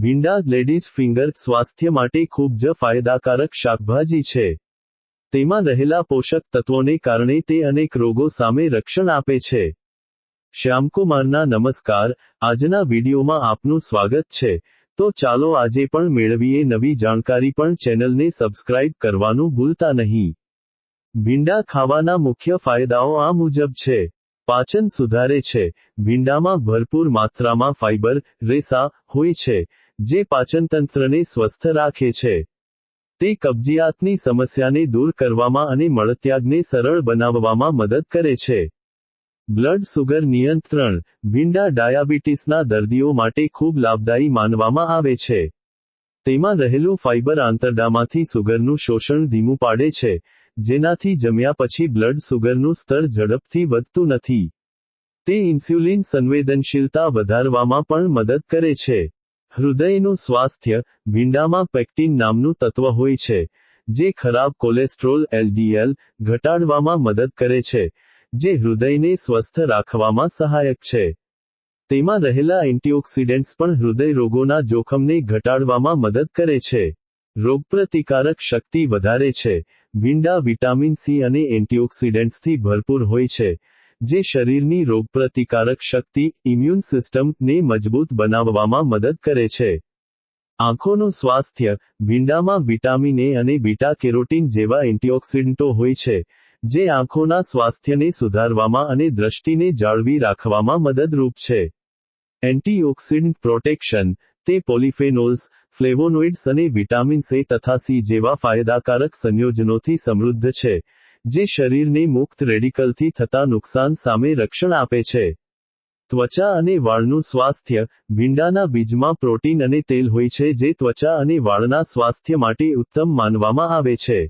ભીંડા ladies finger સ્વાસ્થ્ય માટે ખૂબ જ ફાયદાકારક શાકભાજી છે. તેમાં રહેલા પોષક તત્વોને કારણે તે અનેક રોગો સામે રક્ષણ આપે છે. શ્યામકુમારના નમસ્કાર, આજના વિડીયોમાં આપનું સ્વાગત છે. તો ચાલો આજે પણ મેળવીએ નવી જાણકારી પણ ચેનલને સબસ્ક્રાઇબ કરવાનું ભૂલતા નહીં. ભીંડા ખાવાના મુખ્ય ફાયદાઓ આ મુજબ છે. પાચન સુધારે છે. ભીંડામાં ભરપૂર માત્રામાં ફાઇબર, રેસા હોય છે. જે પાચનતંત્રને સ્વસ્થ રાખે છે. તે કબજિયાતની સમસ્યાને દૂર કરવામાં અને મળત્યાગને સરળ બનાવવામાં મદદ કરે છે. બ્લડ સુગર નિયંત્રણ, ભીંડા ડાયાબિટીસના દર્દીઓ માટે ખૂબ લાભદાયી માનવામાં આવે છે. તેમાં રહેલું ફાઇબર આંતરડામાંથી સુગરનું શોષણ ધીમું પાડે છે, જેનાથી જમ્યા પછી બ્લડ સુગરનું સ્તર ઝડપથી વધતું નથી. તે ઇન્સ્યુલિન સંવેદનશીલતા વધારવામાં પણ મદદ કરે છે. હૃદયનું સ્વાસ્થ્ય ભીંડામાં પેક્ટિન નામનું તત્વ હોય છે, જે ખરાબ કોલેસ્ટ્રોલ, એલડીએલ ઘટાડવામાં મદદ કરે છે, જે હૃદયને સ્વસ્થ રાખવામાં સહાયક છે. તેમાં રહેલા એન્ટીઓક્સિડન્ટ્સ પણ હૃદય રોગોના જોખમને ઘટાડવામાં મદદ કરે છે. રોગપ્રતિકારક શક્તિ વધારે છે. ભીંડા વિટામિન સી અને એન્ટીઓક્સિડન્ટ્સથી ભરપૂર હોય છે. જે શરીરની રોગપ્રતિકારક શક્તિ ઇમ્યુન સિસ્ટમને મજબૂત બનાવવામાં મદદ કરે છે. આંખોનું સ્વાસ્થ્ય, ભીંડામાં વિટામિન એ અને બીટા કેરોટીન જેવા એન્ટીઓક્સિડન્ટો હોય છે, જે આંખોના સ્વાસ્થ્યને સુધારવામાં અને દ્રષ્ટિને જાળવી રાખવામાં મદદરૂપ છે. એન્ટીઓક્સિડન્ટ પ્રોટેક્શન, તે પોલિફેનોલ્સ, ફ્લેવોનોઇડ્સ અને વિટામિન સી તથા સી જેવા ફાયદાકારક સંયોજનોથી સમૃદ્ધ છે. જે શરીરને મુક્ત રેડિકલથી થતા નુકસાન સામે રક્ષણ આપે છે. ત્વચા અને વાળનું સ્વાસ્થ્ય, ભીંડાના બીજમાં પ્રોટીન અને તેલ હોય છે જે ત્વચા અને વાળના સ્વાસ્થ્ય માટે ઉત્તમ માનવામાં આવે છે.